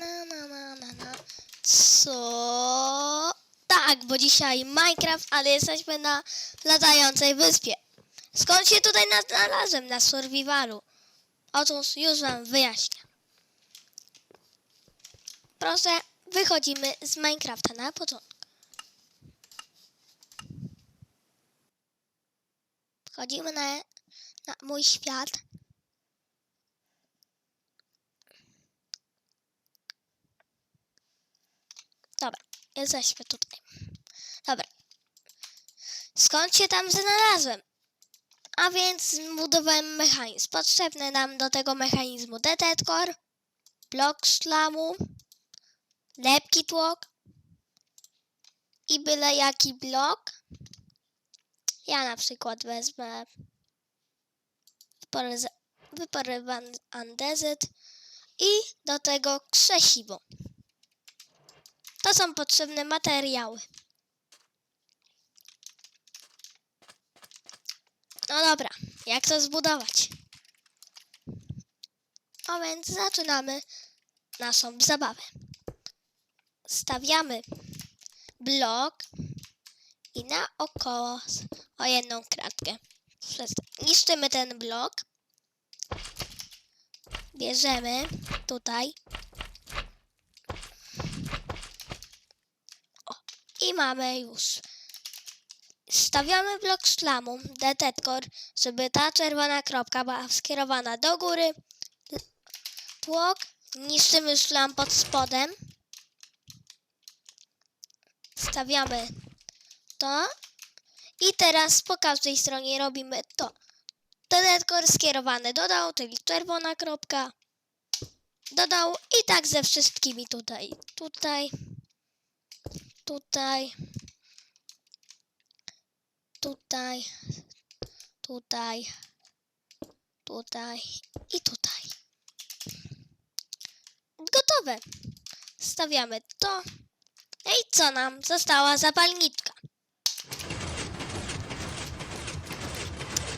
Na, na, na, na, na. Co? Tak, bo dzisiaj Minecraft, ale jesteśmy na latającej wyspie. Skąd się tutaj na- znalazłem na survivalu? Otóż już wam wyjaśnię. Proszę, wychodzimy z Minecrafta na początek. Wchodzimy na, na mój świat. Dobra, jesteśmy tutaj. Dobra. Skąd się tam znalazłem? A więc zbudowałem mechanizm. Potrzebny nam do tego mechanizmu detektor, blok szlamu, lepki tłok i byle jaki blok. Ja na przykład wezmę wypory- wyporywany andezyt i do tego krzesiwo. To są potrzebne materiały. No dobra, jak to zbudować? A więc zaczynamy naszą zabawę. Stawiamy blok i naokoło o jedną kratkę. Niszczymy ten blok. Bierzemy tutaj i mamy już. Stawiamy blok szlamu, detektor, żeby ta czerwona kropka była skierowana do góry. Tłok, niszczymy szlam pod spodem. Stawiamy to. I teraz po każdej stronie robimy to. Detektor skierowany do dołu, czyli czerwona kropka. Do dołu i tak ze wszystkimi tutaj. Tutaj tutaj, tutaj, tutaj, tutaj i tutaj. Gotowe. Stawiamy to. No i co nam? Została zapalniczka.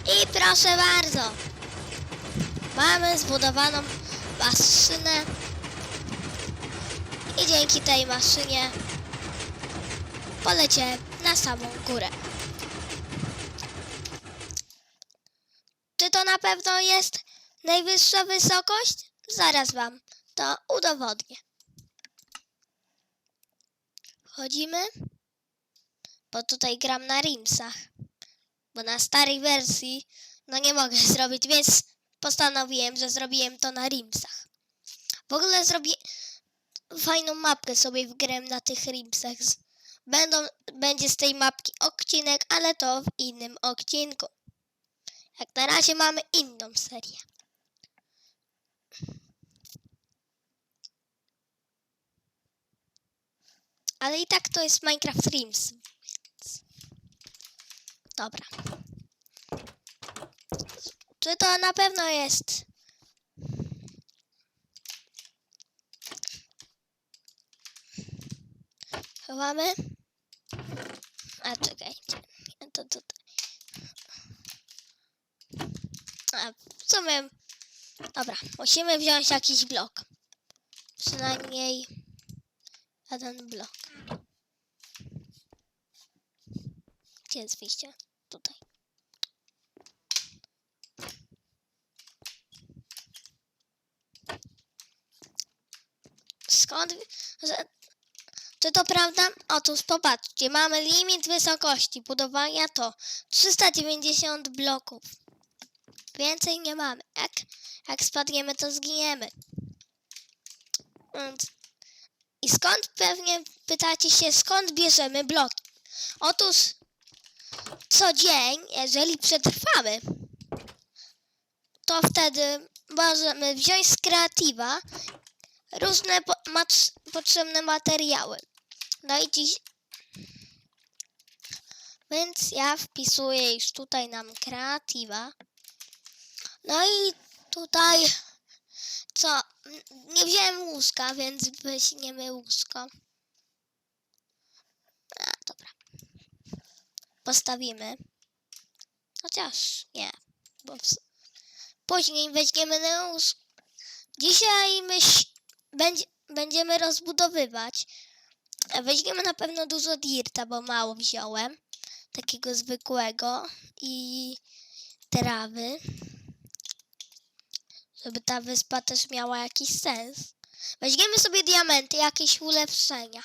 I proszę bardzo. Mamy zbudowaną maszynę. I dzięki tej maszynie polecie na samą górę. Czy to na pewno jest najwyższa wysokość? Zaraz wam to udowodnię. Wchodzimy, bo tutaj gram na Rimsach, bo na starej wersji no nie mogę zrobić, więc postanowiłem, że zrobiłem to na Rimsach. W ogóle zrobię fajną mapkę sobie wgrałem na tych Rimsach. Będą, będzie z tej mapki odcinek, ale to w innym odcinku. Jak na razie mamy inną serię. Ale i tak to jest Minecraft Dreams. Dobra. Czy to na pewno jest? Chowamy. A czekajcie. To tutaj. A w sumie. Dobra, musimy wziąć jakiś blok. Przynajmniej jeden blok. Gdzie jest wyjście? Tutaj. Skąd? Czy to prawda? Otóż popatrzcie, mamy limit wysokości budowania to 390 bloków. Więcej nie mamy. Jak, jak spadniemy, to zginiemy. I skąd pewnie pytacie się, skąd bierzemy bloki? Otóż co dzień, jeżeli przetrwamy, to wtedy możemy wziąć z kreatywa różne po, mat, potrzebne materiały. No i dziś. Więc ja wpisuję już tutaj nam kreatywa. No i tutaj co? Nie wziąłem łóżka, więc weźmiemy łóżko. A, dobra. Postawimy. Chociaż nie, bo w... później weźmiemy na łóżko. Dzisiaj myśl... będzie... będziemy rozbudowywać. Weźmiemy na pewno dużo dirta, bo mało wziąłem. Takiego zwykłego. I trawy. Żeby ta wyspa też miała jakiś sens. Weźmiemy sobie diamenty, jakieś ulepszenia.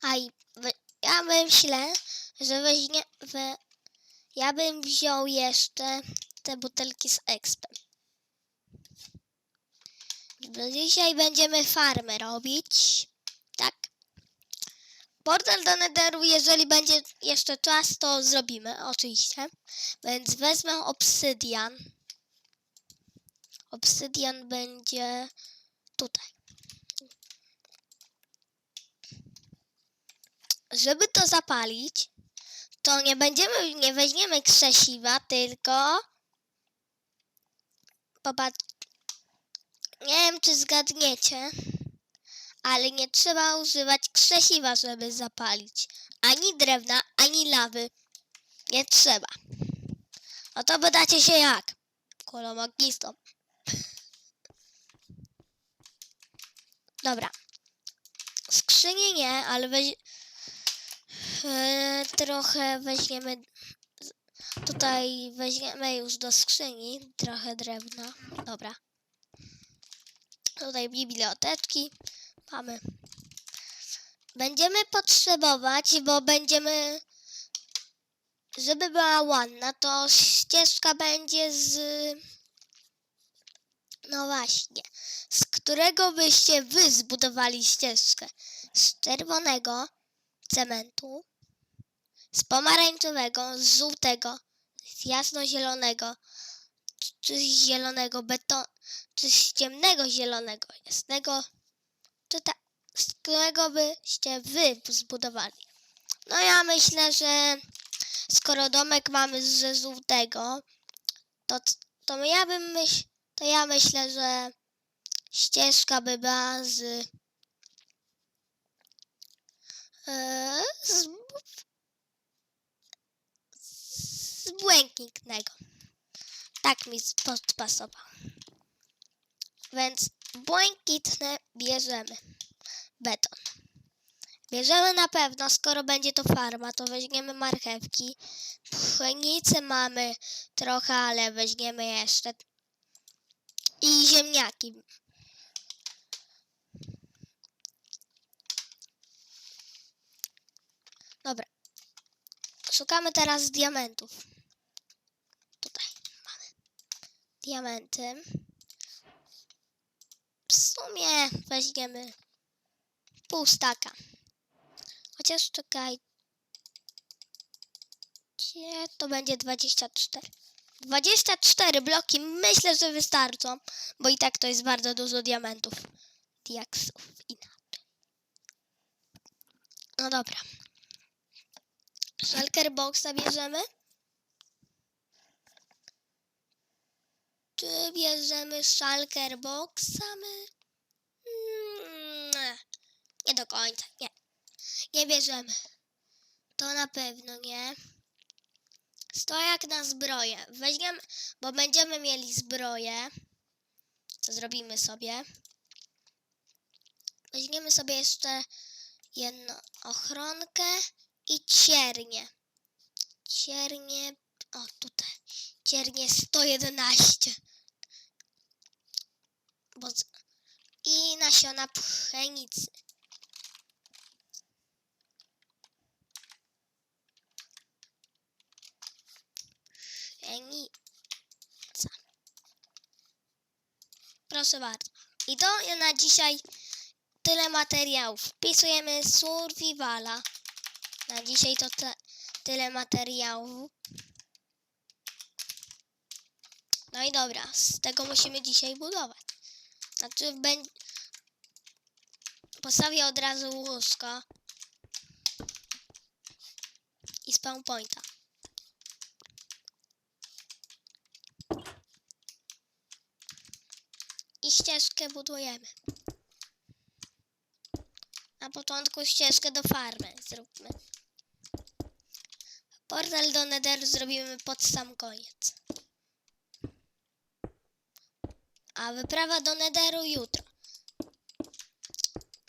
A i ja myślę, że weźmie, we, ja bym wziął jeszcze te butelki z expem. Dzisiaj będziemy farmę robić. Tak. Portal do Netheru, jeżeli będzie jeszcze czas, to zrobimy, oczywiście. Więc wezmę obsydian. Obsydian będzie tutaj. Żeby to zapalić, to nie będziemy, nie weźmiemy krzesiwa, tylko popatrz, nie wiem czy zgadniecie, ale nie trzeba używać krzesiwa, żeby zapalić. Ani drewna, ani lawy. Nie trzeba. No to pytacie się jak? Kolomagistą. Dobra. Skrzyni nie, ale weź... e, trochę weźmiemy... Tutaj weźmiemy już do skrzyni trochę drewna. Dobra. Tutaj biblioteczki mamy. Będziemy potrzebować, bo będziemy... Żeby była ładna, to ścieżka będzie z... No właśnie. Z którego byście wy zbudowali ścieżkę? Z czerwonego cementu, z pomarańczowego, z żółtego, z jasnozielonego, czy z zielonego betonu, czy z ciemnego zielonego, jasnego, czy ta, z którego byście wy zbudowali. No ja myślę, że skoro domek mamy ze żółtego, to, to ja bym myśl, to ja myślę, że ścieżka by była z, e, z, z błękitnego. Tak mi podpasował. Więc błękitne bierzemy. Beton. Bierzemy na pewno, skoro będzie to farma, to weźmiemy marchewki. Pszenicy mamy trochę, ale weźmiemy jeszcze. I ziemniaki. Dobra. Szukamy teraz diamentów. Tutaj mamy diamenty. W sumie weźmiemy pół staka. Chociaż czekajcie, to będzie 24. 24 bloki myślę, że wystarczą, bo i tak to jest bardzo dużo diamentów. Diaksów inaczej. No dobra. Shulker boxa bierzemy. Czy bierzemy shulker boxa? My? Mm, nie do końca, nie. Nie bierzemy. To na pewno nie. Stojak na zbroję. Weźmiemy, bo będziemy mieli zbroję. Zrobimy sobie. Weźmiemy sobie jeszcze jedną ochronkę i ciernie. Ciernie, o tutaj. Ciernie 111. I nasiona pszenicy. Pszenica. Proszę bardzo. I to na dzisiaj tyle materiałów. Wpisujemy survivala. Na dzisiaj to tyle materiałów. No i dobra, z tego musimy dzisiaj budować. Znaczy, będzie... Postawię od razu łóżko. I spawn pointa. I ścieżkę budujemy. Na początku ścieżkę do farmy zróbmy. Portal do Netheru zrobimy pod sam koniec. A wyprawa do Nederu jutro.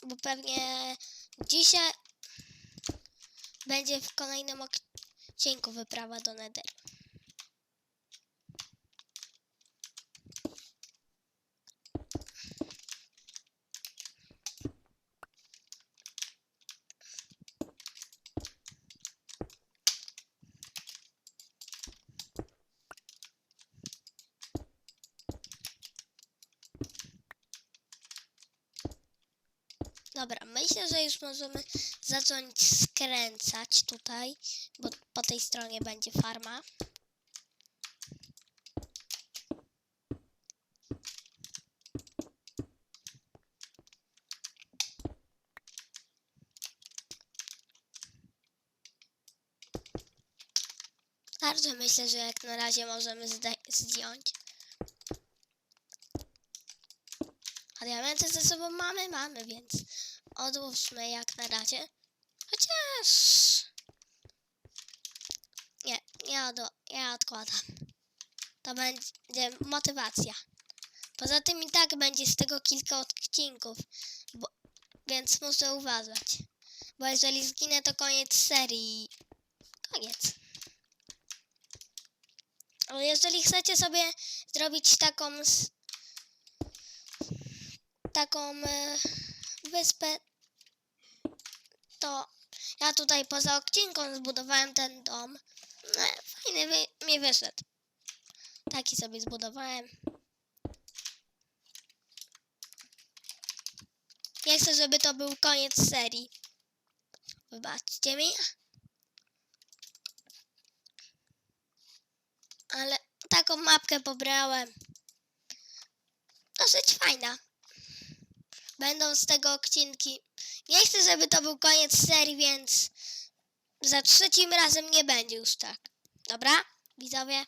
Bo pewnie dzisiaj będzie w kolejnym odcinku wyprawa do Nederu. Dobra, już możemy zacząć skręcać tutaj, bo po tej stronie będzie farma. Bardzo myślę, że jak na razie możemy zdjąć. A diamenty ze sobą mamy? Mamy, więc odłóżmy jak na razie. Chociaż... Nie, nie, od, nie odkładam. To będzie motywacja. Poza tym i tak będzie z tego kilka odcinków, bo, więc muszę uważać. Bo jeżeli zginę, to koniec serii. Koniec. Ale jeżeli chcecie sobie zrobić taką taką e, wyspę, to ja tutaj poza odcinką zbudowałem ten dom. No, fajny wy, mi wyszedł. Taki sobie zbudowałem. Nie chcę, żeby to był koniec serii. Wybaczcie mi. Ale taką mapkę pobrałem. Dosyć fajna. Będą z tego odcinki. Nie chcę, żeby to był koniec serii, więc za trzecim razem nie będzie już tak. Dobra, widzowie?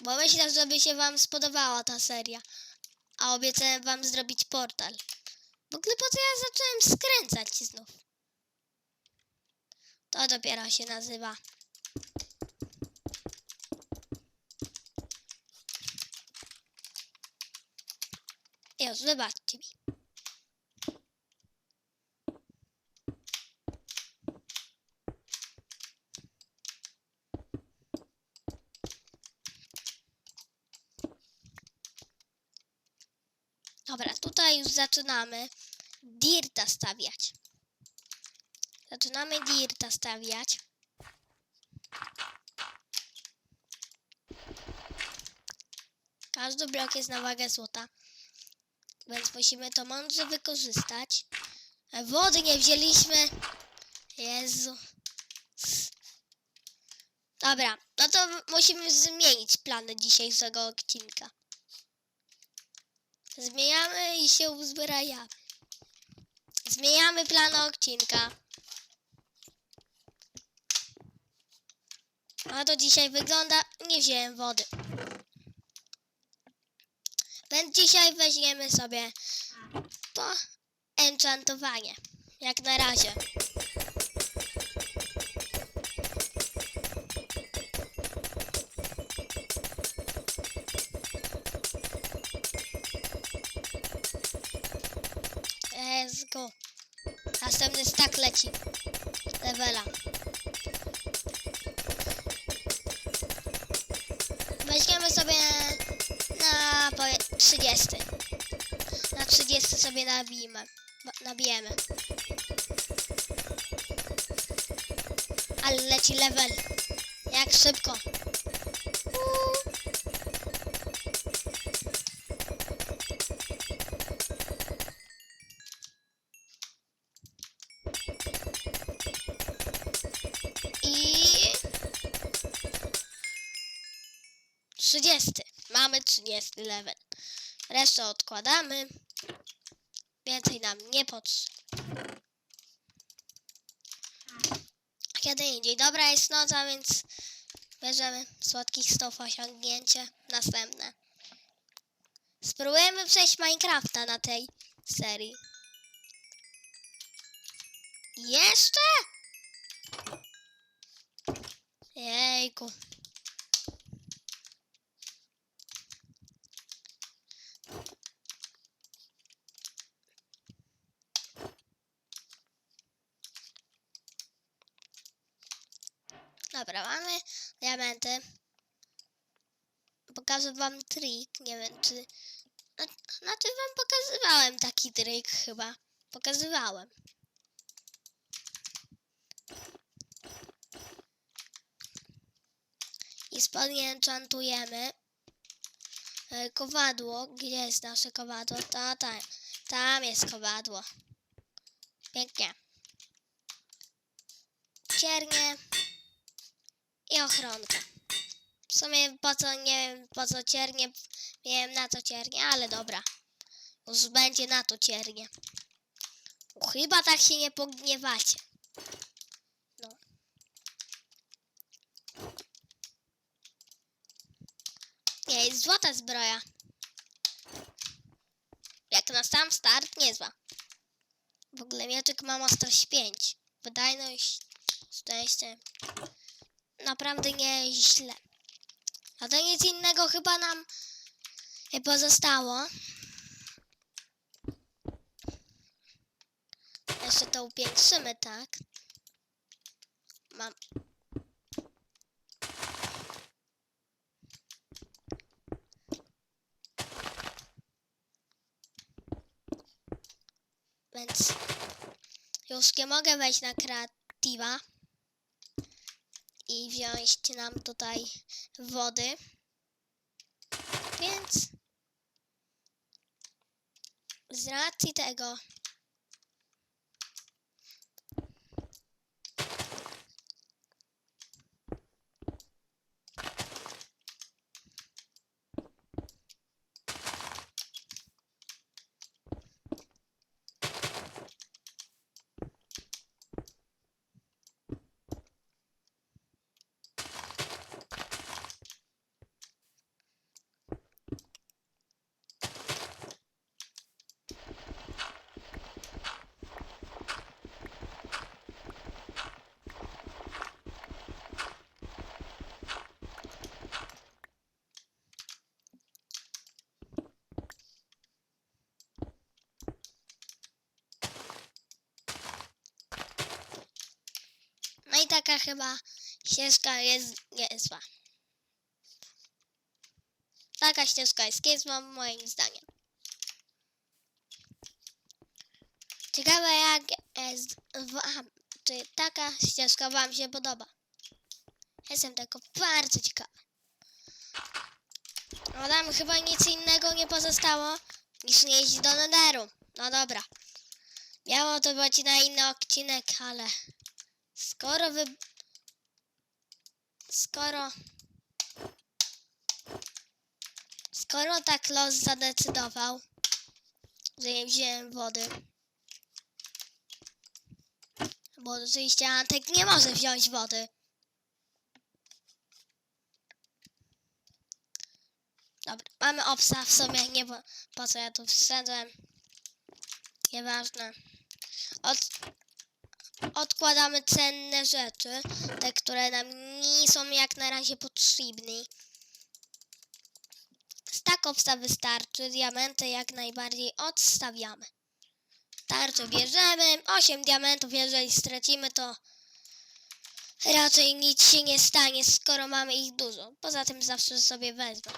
Bo myślę, żeby się wam spodobała ta seria. A obiecałem wam zrobić portal. W ogóle po co ja zacząłem skręcać znów? To dopiero się nazywa. Już, wybaczcie mi. Dobra, tutaj już zaczynamy dirta stawiać. Zaczynamy dirta stawiać. Każdy blok jest na wagę złota, więc musimy to mądrze wykorzystać. Wody nie wzięliśmy. Jezu. Dobra, no to musimy zmienić plany dzisiejszego odcinka. Zmieniamy i się uzbrajamy. Zmieniamy plan odcinka. A to dzisiaj wygląda... Nie wziąłem wody. Więc dzisiaj weźmiemy sobie to enchantowanie. Jak na razie. Następny stack leci. Levela. Weźmiemy sobie na powie- 30. Na 30 sobie nabijemy. Ba- Nabijemy. Ale leci level. Jak szybko. 30 level. Resztę odkładamy. Więcej nam nie potrzeba. Kiedy indziej. Dobra, jest noc, a więc bierzemy słodkich stów osiągnięcie. Następne. Spróbujemy przejść Minecrafta na tej serii. Jeszcze? Jejku. Dobra, mamy diamenty. Pokażę wam trik, nie wiem czy... No, znaczy wam pokazywałem taki trik chyba. Pokazywałem. I spodnie enchantujemy. E, Kowadło. Gdzie jest nasze kowadło? Ta, ta, tam jest kowadło. Pięknie. Ciernie. I ochronka. W sumie po co, nie wiem po co ciernie. Nie wiem na co ciernie, ale dobra. Już będzie na to ciernie. Chyba tak się nie pogniewacie. No. Nie, jest złota zbroja. Jak na sam start, niezła. W ogóle mieczyk ma ostrość 5. Wydajność, szczęście. Naprawdę nie źle. A to nic innego chyba nam pozostało. Jeszcze to upiększymy, tak? Mam. Więc już nie mogę wejść na kreatywa i wziąć nam tutaj wody. Więc z racji tego I taka chyba ścieżka jest niezła. Taka ścieżka jest niezła moim zdaniem. Ciekawe jak jest wam, czy taka ścieżka wam się podoba. Jestem tego bardzo ciekawa. No tam chyba nic innego nie pozostało niż nie iść do Netheru. No dobra. Miało to być na inny odcinek, ale skoro wy... Skoro... Skoro tak los zadecydował, że nie wziąłem wody, bo oczywiście Antek nie może wziąć wody. Dobra, mamy obsa w sumie, nie po, po co ja tu wszedłem. Nieważne. Od, odkładamy cenne rzeczy, te, które nam nie są jak na razie potrzebne. Stak obsa wystarczy, diamenty jak najbardziej odstawiamy. Tarczę bierzemy, 8 diamentów, jeżeli stracimy to raczej nic się nie stanie, skoro mamy ich dużo. Poza tym zawsze sobie wezmę.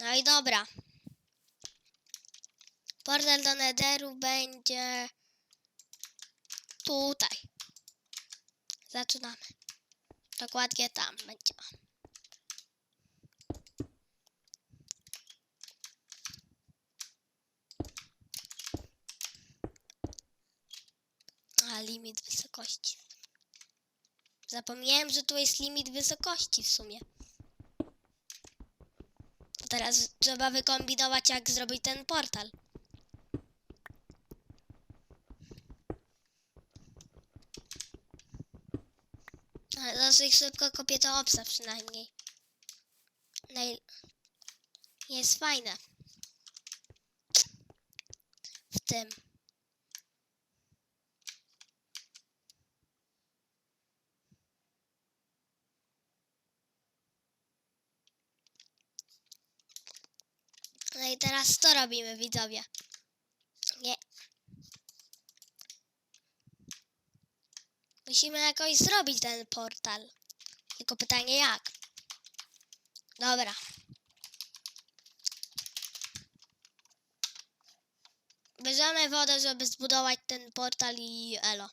No i dobra. Portal do Netheru będzie tutaj. Zaczynamy. Dokładnie tam będzie. A, limit wysokości. Zapomniałem, że tu jest limit wysokości w sumie. Teraz trzeba wykombinować, jak zrobić ten portal. Dosyć szybko kopię to obsa przynajmniej. Naj... Jest fajne. W tym. No i teraz co robimy, widzowie? Nie. Musimy jakoś zrobić ten portal. Tylko pytanie jak. Dobra. Bierzemy wodę, żeby zbudować ten portal i elo.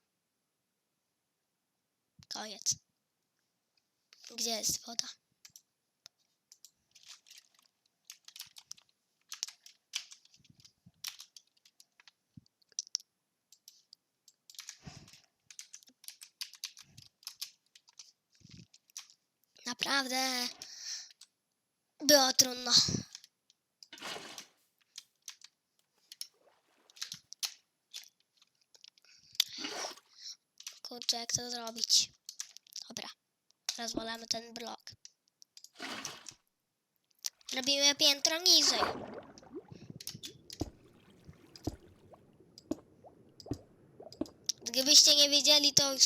Koniec. Gdzie jest woda? Naprawdę było trudno. Kurczę, jak to zrobić? Dobra, rozwalamy ten blok. Robimy piętro niżej. Gdybyście nie wiedzieli, to już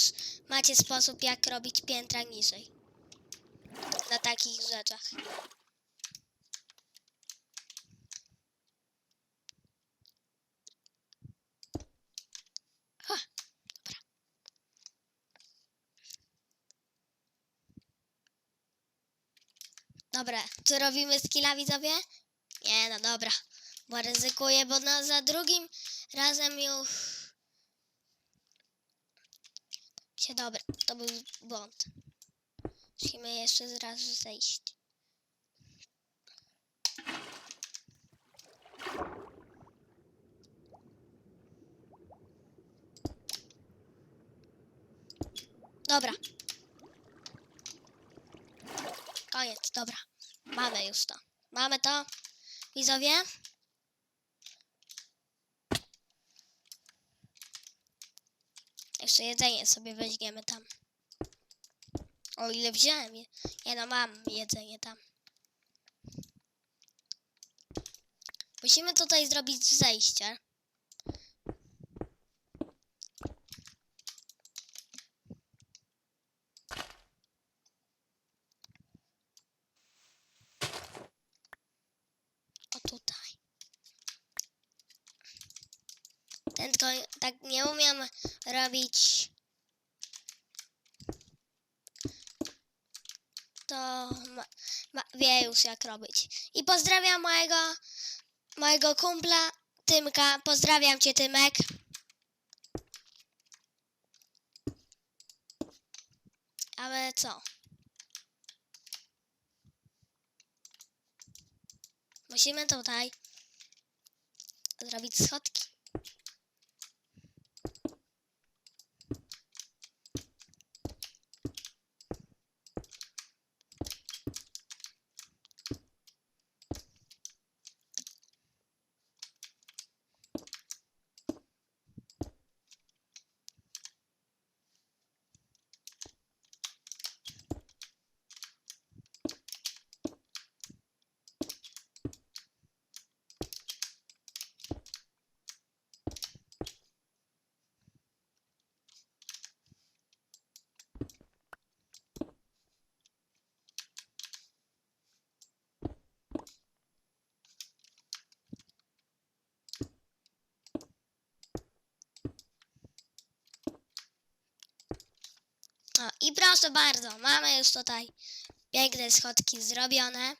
macie sposób, jak robić piętra niżej. Na takich rzeczach. Dobra. Co robimy z killa widzowie? Nie, no dobra. Bo ryzykuję, bo no, za drugim razem już... Się dobra, to był błąd. Musimy jeszcze raz zejść. Dobra. Koniec, dobra. Mamy już to. Mamy to. Widzowie? Jeszcze jedzenie sobie weźmiemy tam. O ile wziąłem je. No, mam jedzenie tam. Musimy tutaj zrobić zejście. O tutaj. Tak nie umiem robić to ma, ma, wie już jak robić. I pozdrawiam mojego, mojego kumpla Tymka. Pozdrawiam cię Tymek. Ale co? Musimy tutaj zrobić schodki. O, I proszę bardzo, mamy już tutaj piękne schodki zrobione.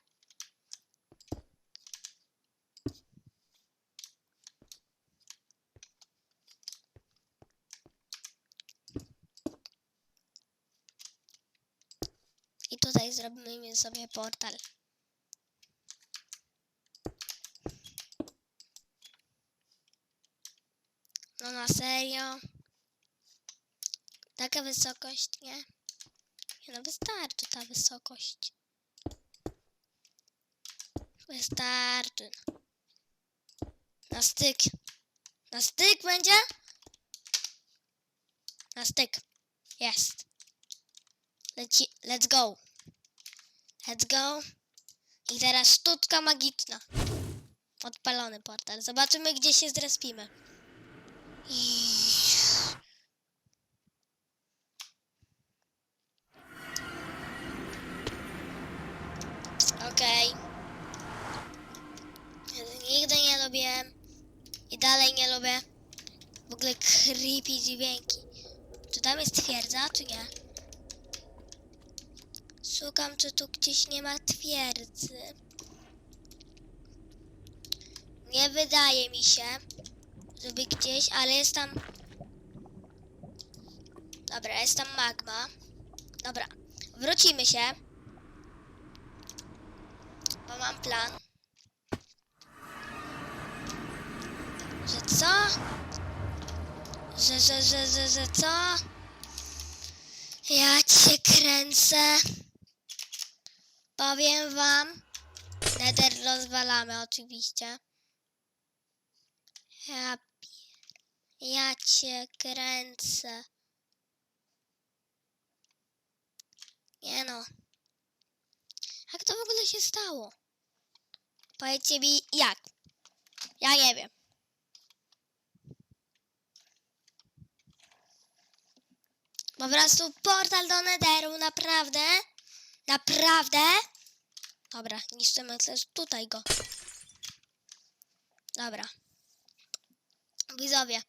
I tutaj zrobimy sobie portal. No na serio. Taka wysokość, nie? Nie no, wystarczy ta wysokość. Wystarczy. Na styk. Na styk będzie? Na styk. Jest. Leci, let's go. Let's go. I teraz sztuczka magiczna. Odpalony portal. Zobaczymy, gdzie się zrespimy. I... Okej. Nigdy nie creepy dźwięki. Czy tam jest twierdza, czy nie? Szukam, czy tu gdzieś nie ma twierdzy. Nie wydaje mi się, żeby gdzieś, ale jest tam... Dobra, jest tam magma. Dobra, wrócimy się. Bo mam plan. Że co? Że, że, że, że, że co? Ja cię kręcę. Powiem wam. Nether rozwalamy oczywiście. Ja, ja cię kręcę. Nie no. Jak to w ogóle się stało? Powiedzcie mi jak. Ja nie wiem. Po prostu portal do Netheru, naprawdę? Naprawdę? Dobra, niszczymy też tutaj go. Dobra. Widzowie,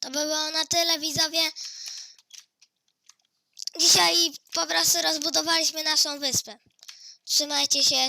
to by było na tyle, widzowie. Dzisiaj po prostu rozbudowaliśmy naszą wyspę. Trzymajcie się,